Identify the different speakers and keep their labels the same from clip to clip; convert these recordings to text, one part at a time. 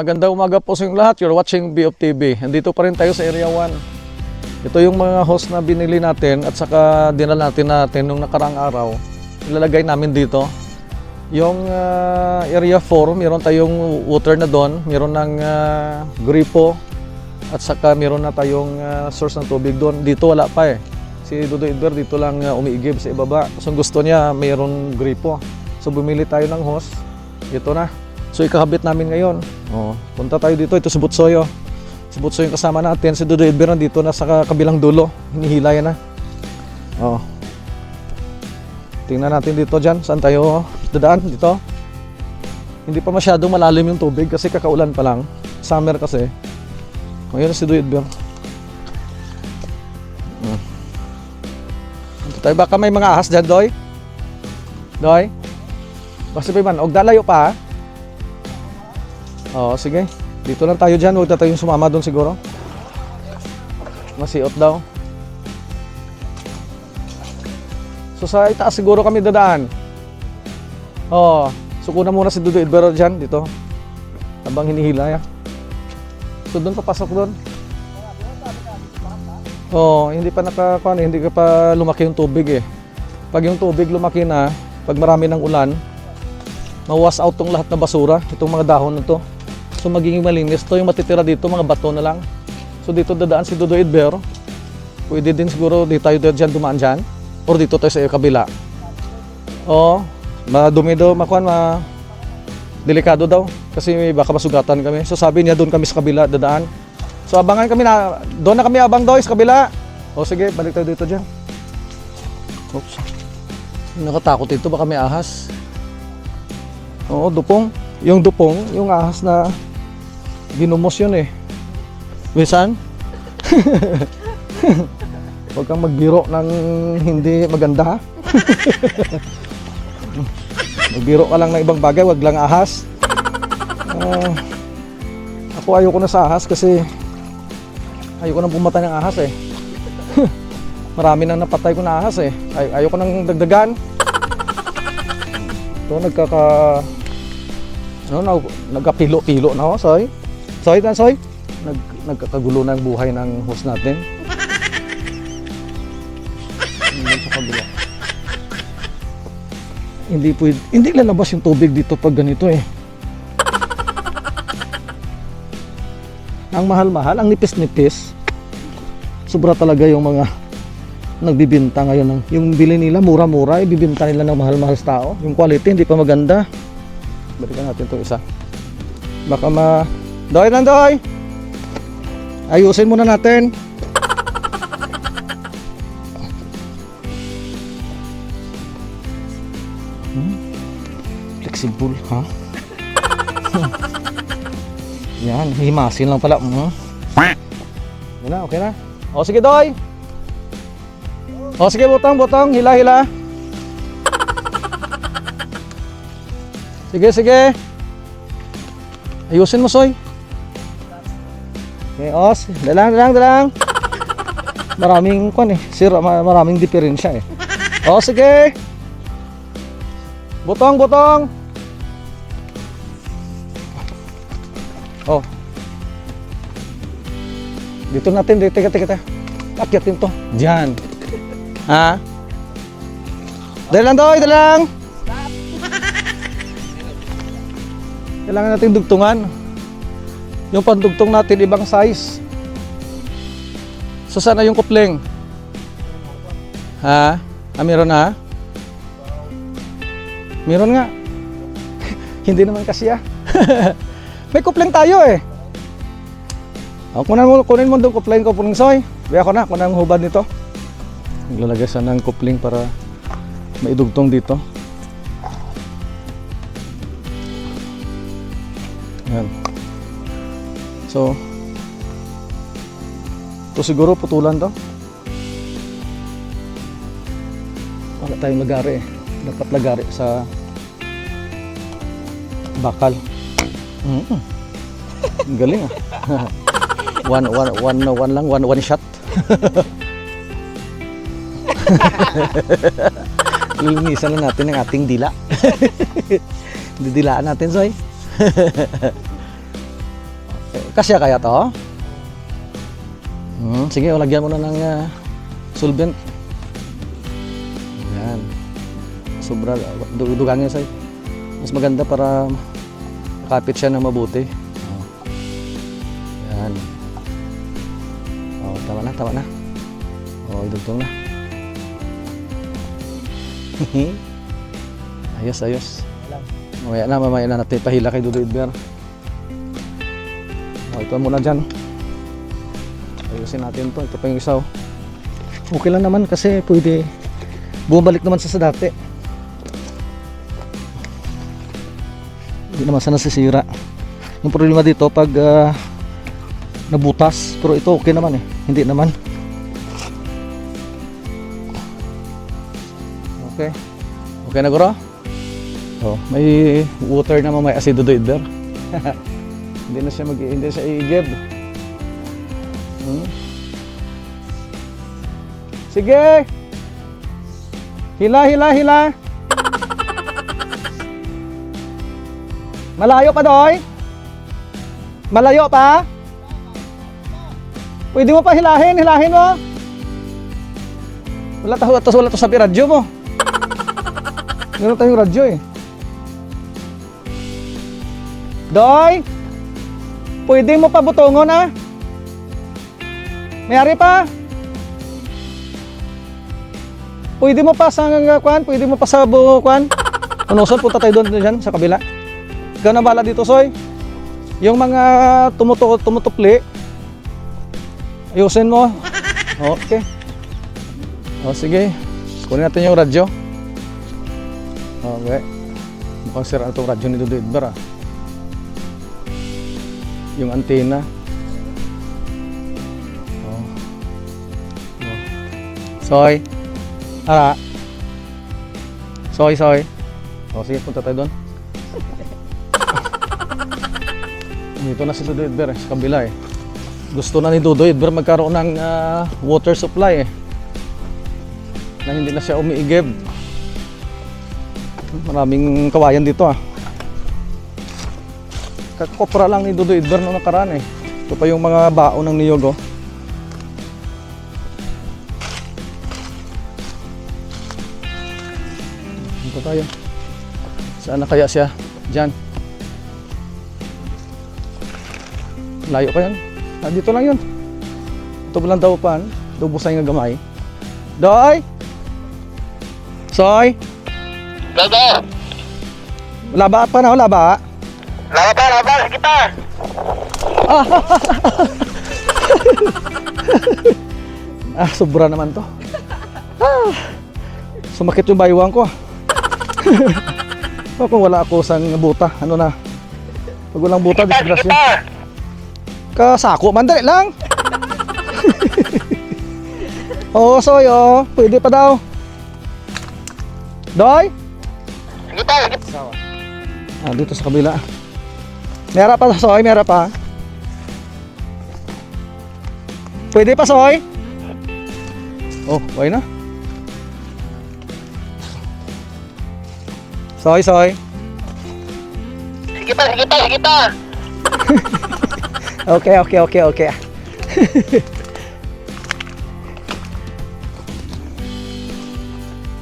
Speaker 1: Magandang umaga po sa inyong lahat. You're watching BOF TV. Andito pa rin tayo sa Area 1. Ito yung mga host na binili natin at saka dinala natin natin nung nakaraang araw. Ilalagay namin dito. Yung ah, Area 4, meron tayong water na doon. Meron ng ah, gripo at saka meron na tayong ah, source ng tubig doon. Dito wala pa eh. Si Dudo Edber dito lang uh, umiigib sa ibaba. So gusto niya mayroong gripo. So bumili tayo ng hose. Ito na. So ikakabit namin ngayon. Oh, punta tayo dito. Ito si Butsoy. Oh. Si Butsoy yung kasama natin. Si Dudo Edber nandito na sa kabilang dulo. Hinihila yan na. Oh. Tingnan natin dito dyan. Saan tayo dadaan? Dito. Hindi pa masyadong malalim yung tubig kasi kakaulan pa lang. Summer kasi. Ngayon si Dudo Edber. Dito tayo. Baka may mga ahas dyan, Doy. Doy. Basta pa man. Og dalayo pa, ha? Oo, sige. Dito lang tayo dyan. Huwag na tayong sumama doon siguro. Masiot daw. So sa itaas siguro kami dadaan. Oo. Suko na muna si Dudu Edbero dyan dito. Habang hinihila ya. So doon papasok doon. Oo, hindi pa nakakuan, hindi ka pa lumaki yung tubig eh. Pag yung tubig lumaki na, pag marami ng ulan, mawas out tong lahat na basura, itong mga dahon na to. So magiging malinis to, yung matitira dito, mga bato na lang. So dito dadaan si Dudu Edber. Pwede din siguro di tayo dyan dumaan dyan. Or dito tayo sa kabila. Oo, madumi daw, makuan, ma... Delikado daw. Kasi baka masugatan kami. So sabi niya doon kami sa kabila, dadaan. So abangan kami na, doon na kami abang doy sa kabila. O sige, balik tayo dito dyan. Oops. Nakatakot ito, baka may ahas. Oo, dupong. Yung dupong, yung ahas na ginumos yun eh. Wisan? Huwag kang magbiro ng hindi maganda ha. magbiro ka lang ng ibang bagay, wag lang ahas. Ah, ako ayoko na sa ahas kasi ayoko nang pumatay ng ahas eh. Marami nang napatay ko na ahas eh. Ay, ayoko nang dagdagan. Ito nagkaka ano na nagkapilo-pilo na ako, soy. Soy tan soy. Nag nagkakagulo na ang buhay ng host natin. Hindi sa. Hindi pwede, hindi lalabas yung tubig dito pag ganito eh. Ang mahal-mahal, ang nipis-nipis. Sobra talaga yung mga nagbibinta ngayon ng yung bili nila mura-mura ibibinta nila ng mahal-mahal sa tao yung quality hindi pa maganda balikan natin itong isa baka ma doy lang doy ayusin muna natin hmm? flexible ha yan himasin lang pala hmm? Yan na, okay na. O sige, Doy. O sige, butong, butong. Hila, hila. Sige, sige. Ayusin mo, Soy. Okay, os. Dalang, dalang, dalang. Maraming, kwan eh. Sira, ma- maraming diferensya eh. O, sige. Butong, butong. Oh. Dito natin, dito, teka, teka, teka. Akyatin to. Diyan. Ha? Dali lang, Doy, dali lang. Kailangan natin dugtungan. Yung pandugtong natin, ibang size. So, sana yung kupling? Ha? Ah, meron na? Meron nga. Hindi naman kasi ah. May kupling tayo eh. Oh, kunin mo, kunin mo doon kupling ko puning soy. Biya ko na, kunin ang hubad nito. Naglalagay sana ng kupling para maidugtong dito. Yan. So, ito siguro putulan to. Wala tayong lagari eh. Dapat lagari sa bakal. Mm Ang Galing ah. one, one, one, one lang, one, one shot. Lilinisan lang natin ang ating dila. Didilaan natin, Soy. Kasya kaya to? Hmm, sige, o, lagyan mo na ng ah, solvent. Yan. Sobra, du- dugangin sa'yo. Mas maganda para makapit siya ng mabuti. Oh. Yan. Oh, tama na, tama na. Oh, idugtong na. ayos, ayos. Mamaya na, mamaya na natin pahila kay Dudu Idber. Oh, ito muna dyan. Ayusin natin to. Ito pa yung isa. oh. Okay lang naman kasi pwede bumalik naman sa sa dati. Hindi naman sana nasisira. Yung problema dito pag ah, nabutas. Pero ito okay naman eh. Hindi naman. Okay. Okay na guro? Oh, may water naman may asido do there. hindi na siya mag hindi siya i-give. Hmm? Sige. Hila, hila, hila. Malayo pa, Doy? Malayo pa? Pwede mo pa hilahin, hilahin mo. Wala tayo, atas wala to sa radyo mo. Meron tayong radyo eh. Doy! Pwede mo pa butongon ah? Mayari pa? Pwede mo pa sa uh, kwan? Pwede mo pa sa bu kwan? Unuson, punta tayo doon dyan sa kabila. Ikaw na bala dito, Soy. Yung mga tumutu tumutukli, ayusin mo. Okay. O, sige. Kunin natin yung radyo. Okay. Mukhang sira na itong radyo ni Dudu Edbar ah. Yung antena. Oh. Oh. Soy. Ara. Soy, soy. O, sige, punta tayo doon. Dito na si Dudu Edbar eh, sa kabila eh. Gusto na ni Dudu Edbar magkaroon ng ah, water supply eh. Na hindi na siya umiigib. Maraming kawayan dito ah. Kakopra lang ni Dudu Edbar nung nakaraan eh. Ito pa yung mga baon ng niyog oh. Dito tayo. Saan na kaya siya? Diyan. Layo pa yan. Ah, dito lang yun. Ito lang daw pan. Dubusay nga gamay. Doy! Soy!
Speaker 2: Gago!
Speaker 1: Laba pa na, laba.
Speaker 2: Laba, laba, kita!
Speaker 1: Ah, sobra naman to. Ah, sumakit yung baywang ko. ah. Pa kung wala ako sang buta, ano na? Pag walang buta, disgrasya. Kasako, mandali lang. Oo, soy, oh. Pwede pa daw. Doy?
Speaker 2: Kita, kita!
Speaker 1: Ah, dito sa kabila. Mera pa, soy, mera pa. Pwede pa, soy? Oh, okay na. Soy, soy.
Speaker 2: Sige pa, sige pa, sige pa!
Speaker 1: Okay, okay, okay, okay.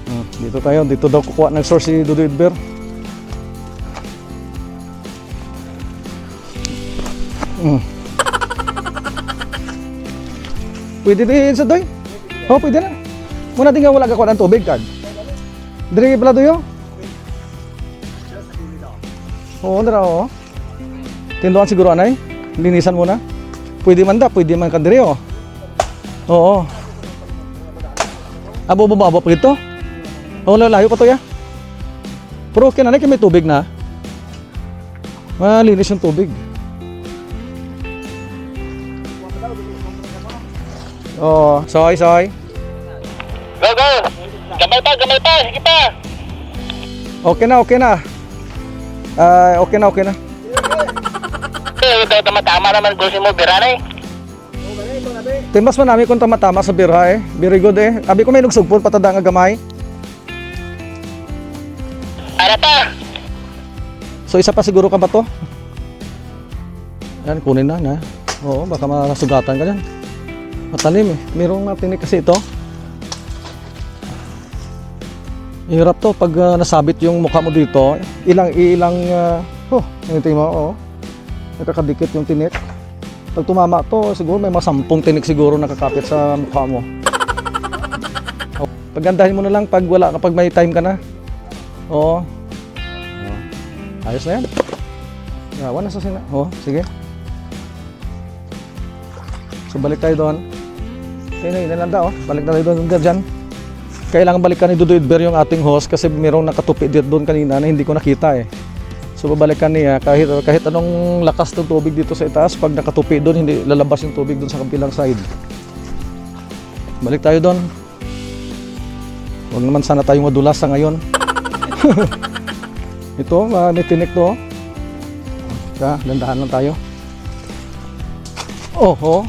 Speaker 1: Hmm, dito tayo, dito daw kukuha ng source si Dudu Idber. Hmm. Pwede din sa doy? Oh, pwede na. Muna din nga wala ka kuha ng tubig, kag. Dire pala doyo? Oo, dira oo. Tinduan siguro anay. Linisan mo na. Pwede man da, pwede man kadiri oh. Oo. Abo bumaba pa ito. Oo, lalayo pa to ya. Pero na, na, may tubig na. Malinis yung tubig. Oo, soy, soy.
Speaker 2: Gago! Gamay pa, gamay pa, sige pa!
Speaker 1: Okay na, okay na. Ah, okay na, okay na.
Speaker 2: Eh, ito, tama-tama naman gusto mo, bira na eh.
Speaker 1: Timbas man namin kung tama-tama sa birha eh. Very good eh. Abi ko may nugsugpon patada nga gamay.
Speaker 2: Ara pa!
Speaker 1: So isa pa siguro ka ba to? Yan, kunin na na. Oo, baka masugatan ka dyan. Matalim eh. Mayroong matinik kasi ito. Hirap to pag ah, nasabit yung mukha mo dito. Ilang, ilang, uh, oh, tingnan mo, oh. Nakakadikit yung tinik. Pag tumama to, siguro may mga sampung tinik siguro nakakapit sa mukha mo. Oh, pagandahin mo na lang pag wala, kapag may time ka na. Oo. Oh. Ayos na yan. Yawan na sa sina. Oh, sige. So balik tayo doon. Kaya na inalanda oh. Balik na tayo doon dyan. Kailangan balikan ni Dudu Idber yung ating host kasi mayroong nakatupi dito doon kanina na hindi ko nakita eh. So babalikan niya kahit kahit anong lakas ng tubig dito sa itaas pag nakatupi doon hindi lalabas yung tubig doon sa kabilang side. Balik tayo doon. Huwag naman sana tayong madulas sa ngayon. Ito, uh, may tinik to. oh. Teka, dandahan lang tayo. Oh, oh.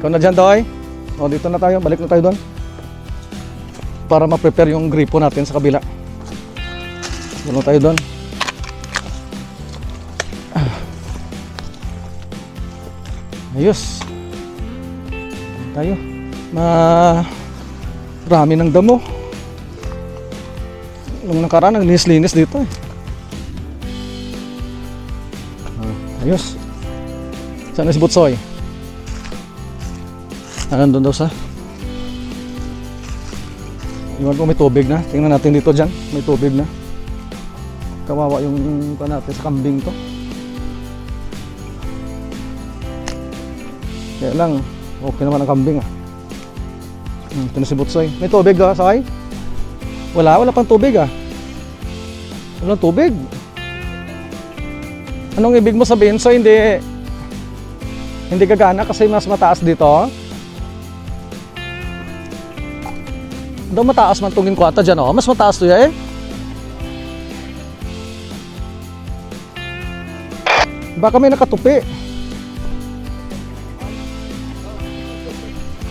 Speaker 1: Ikaw na dyan, Doy. O, dito na tayo. Balik na tayo doon. Para ma-prepare yung gripo natin sa kabila. Doon tayo doon. Ah. Ayos. Tayo. Ma... Rami ng damo. Nung nakaraan, naglinis-linis dito eh. Ah, ayos. Saan na si Butsoy? Ah, nandun daw sa... Iwan ko may tubig na. Tingnan natin dito dyan. May tubig na. Kawawa yung pa natin sa kambing to. Kaya lang, okay naman ang kambing ah. Hmm, ito na. May tubig ah, sakay? Wala, wala pang tubig ah. Walang tubig. Anong ibig mo sabihin? So hindi hindi gagana kasi mas mataas dito. Daw mataas man tungin ko ata dyan oh. Mas mataas to ya eh. Baka may nakatupi.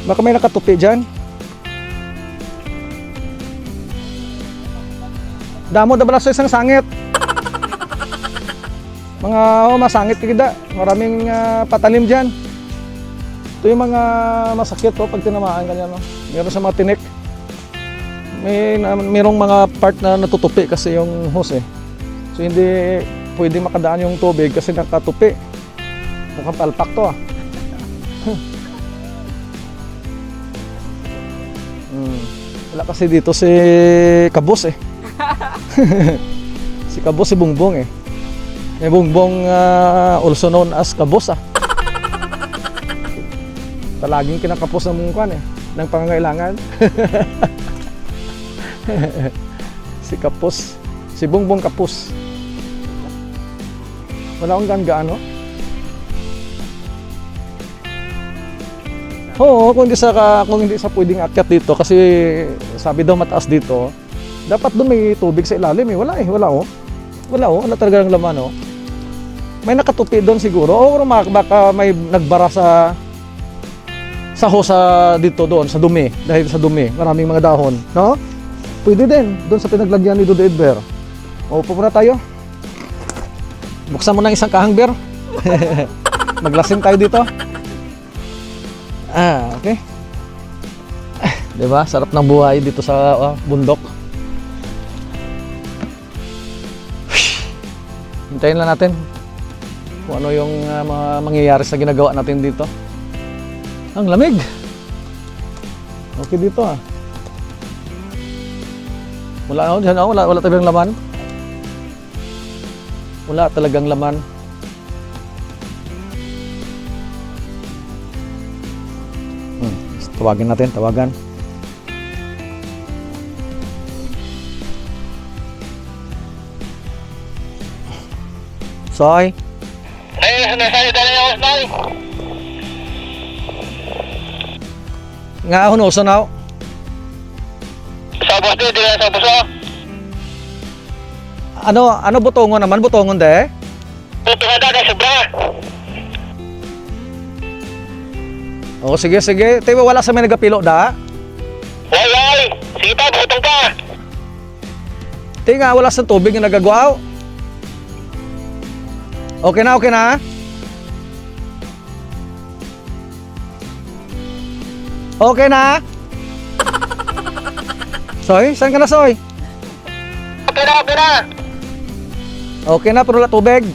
Speaker 1: Baka may nakatupi dyan. Damo da sa isang sangit. Mga oh, masangit kida. Maraming ah, patalim diyan. Ito yung mga masakit to pag tinamaan ganyan no. Meron sa mga tinik. May merong mga part na natutupi kasi yung hose eh. So hindi pwede makadaan yung tubig kasi nakatupi. Mukhang palpak to ah. Hmm. Wala kasi dito si Kabus eh. si Kabos si Bungbong eh. May Bungbong ah, also known as Kabos ah. Palaging kinakapos ng mungkwan eh. Ng pangangailangan. si Kapos. Si Bungbong Kapos. Wala akong gaan no? Oo, kung hindi sa kung hindi sa pwedeng akyat dito kasi sabi daw mataas dito, dapat doon may tubig sa ilalim eh. Wala eh, wala oh. Wala oh, wala talaga ng laman oh. May nakatupi doon siguro. O baka may nagbara sa sa hosa dito doon sa dumi dahil sa dumi maraming mga dahon no pwede din doon sa pinaglagyan ni Dudu Edber o upo muna tayo. Buksan mo ng isang kahangber maglasing tayo dito. Ah okay. 'di ba sarap ng buhay dito sa ah, bundok. Hintayin lang natin kung ano yung ah, mga mangyayari sa ginagawa natin dito. Ang lamig. Okay dito ah. Wala ako dyan, oh, wala, wala talagang laman. Wala talagang laman. Hmm, tawagin natin, tawagan. Soy, nga ako no, now.
Speaker 2: Bus din, din sa bus oh.
Speaker 1: Ano, ano butongon naman? Butongon de?
Speaker 2: Ito nga dagat sobra.
Speaker 1: Oo, sige, sige. Tayo wala sa may nagapilo da.
Speaker 2: Why, why? Sige pa, butong ka.
Speaker 1: Tayo nga wala sa tubig na nagagwaw. Okay na, okay na. Okay na. Soy, saan ka na, Soy?
Speaker 2: Okay na, okay na.
Speaker 1: Okay na, pero wala tubig.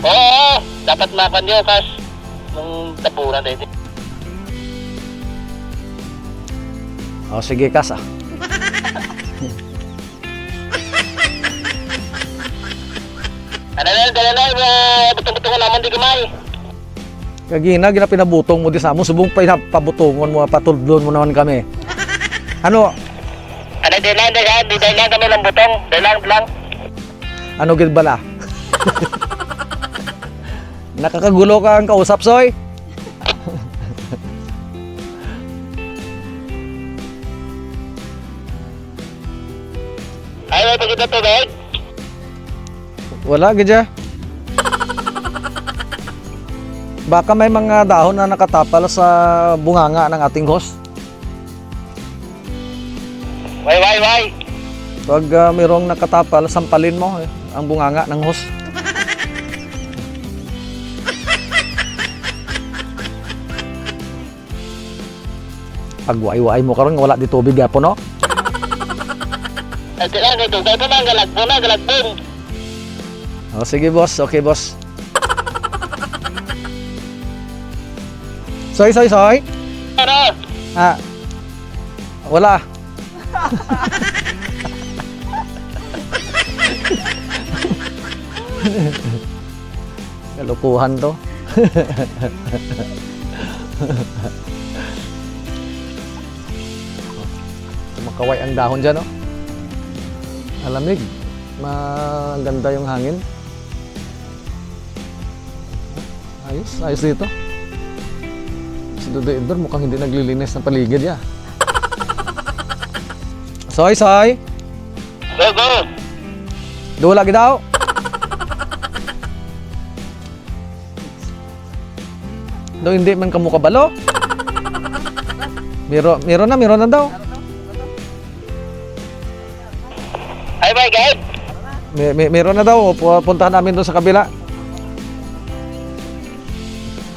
Speaker 2: Oo, oo. Dapat mapan nyo, kas. Nung tapunan tayo.
Speaker 1: O, sige, Kas, ah.
Speaker 2: Ano na, dala na, butong-butong naman di kamay.
Speaker 1: Kagina, ginapinabutong mo di sa mo. Subong pa pabutongon mo, patudlon mo naman kami. Ano,
Speaker 2: Ano, di lang, di lang, di lang kami ng butong. Di lang, di lang.
Speaker 1: ano gid bala? Nakakagulo ka ang kausap, Soy.
Speaker 2: Ay, may pagkita tubig.
Speaker 1: Wala, gadya. Baka may mga dahon na nakatapal sa bunganga ng ating host.
Speaker 2: Why, why, why?
Speaker 1: Pag uh, mayroong nakatapal, sampalin mo eh, ang bunganga ng host. Pag way mo karon wala di tubig gapo no?
Speaker 2: Ay, di lang, ito, ito na, galagbon na, galagbon.
Speaker 1: O, Oh, sige boss, okay boss. Soy, soy, soy.
Speaker 2: Ano?
Speaker 1: Ah. Wala. Kalukuhan to. Makaway ang dahon dyan, no? Alamig. Maganda yung hangin. Ayos, ayos dito. Si Dudoy Edor mukhang hindi naglilinis ng paligid ya. Soy, soy.
Speaker 2: Go, go.
Speaker 1: Duwa lagi daw. Do hindi man kamo kabalo. Miro, miro na, miro na daw.
Speaker 2: Ay, my God.
Speaker 1: May, may, meron na daw. Pu- Puntahan namin doon sa kabila.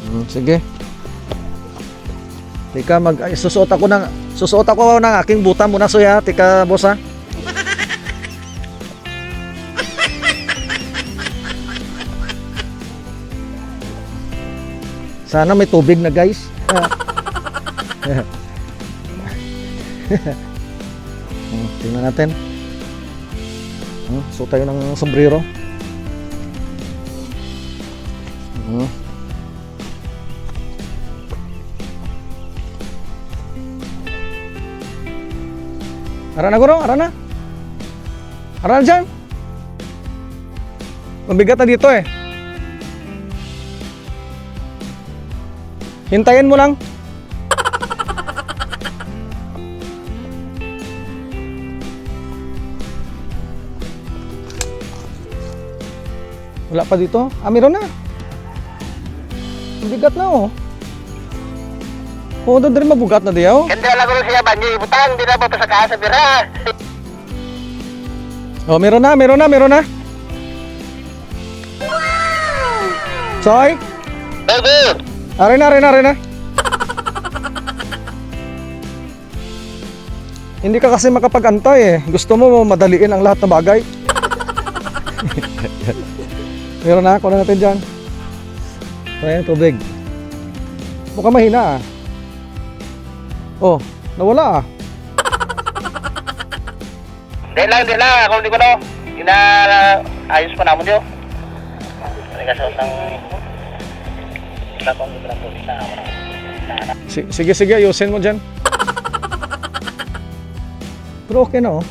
Speaker 1: Hmm, sige. Tika, mag, ay, susuot ako ng, susuot ako ng aking buta muna, Soy, ha? Tika, boss, ha? Sana may tubig na, guys. Hmm, tingnan natin. Hmm, suot tayo ng sombrero. Hmm. Ara na guro, ara na. Ara na dyan. Mabigat na dito eh. Hintayin mo lang. Wala pa dito? Ah, meron na. Bigat na oh. Oo, doon rin mabugat na diyaw.
Speaker 2: Ganda lang ko siya, banyo ibutang. Di na ba pa sa bira.
Speaker 1: Oh, meron na, meron na, meron na. Soy,
Speaker 2: go.
Speaker 1: are na, are na, are na. Hindi ka kasi makapag-antay eh. Gusto mo madaliin ang lahat ng bagay. meron na, kunan natin dyan. Ayan, tubig. Mukhang mahina ah. Oh, nawala ah.
Speaker 2: Di lang, di lang. Ako hindi ko no. Ina, ayos pa naman yun. Ano ka sa ng... Tapos, hindi ko lang po.
Speaker 1: Si- sige, sige, ayusin mo dyan. Pero okay na oh.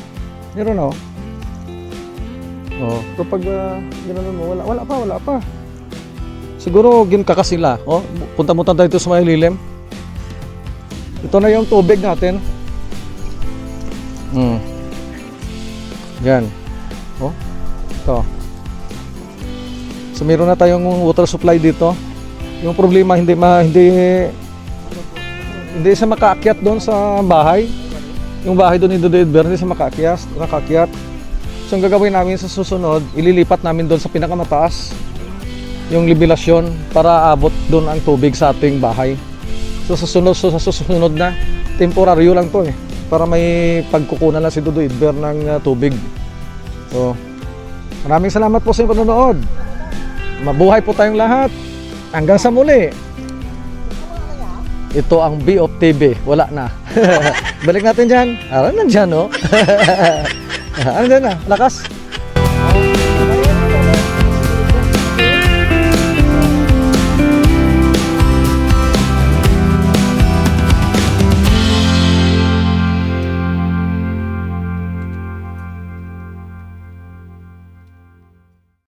Speaker 1: Meron na oh. Oh, pero pag uh, ginanon mo, wala, wala pa, wala pa. Siguro gin ka kasila. Oh, punta mo tayo dito sa may lilim. Ito na yung tubig natin. Hmm. Yan. Oh. Ito. So meron na tayong water supply dito. Yung problema hindi ma hindi hindi siya makaakyat doon sa bahay. Yung bahay doon ni Dudu Edber, hindi siya makaakyat, nakaakyat. So ang gagawin namin sa susunod, ililipat namin doon sa pinakamataas yung libilasyon para abot doon ang tubig sa ating bahay. So sa susunod, so, sa susunod na, temporaryo lang to eh. Para may pagkukunan lang si Dudu Idber ng uh, tubig. So, maraming salamat po sa inyong panonood. Mabuhay po tayong lahat. Hanggang sa muli. Ito ang B of TV. Wala na. Balik natin dyan. Aran nandyan, no? ano dyan na? Lakas.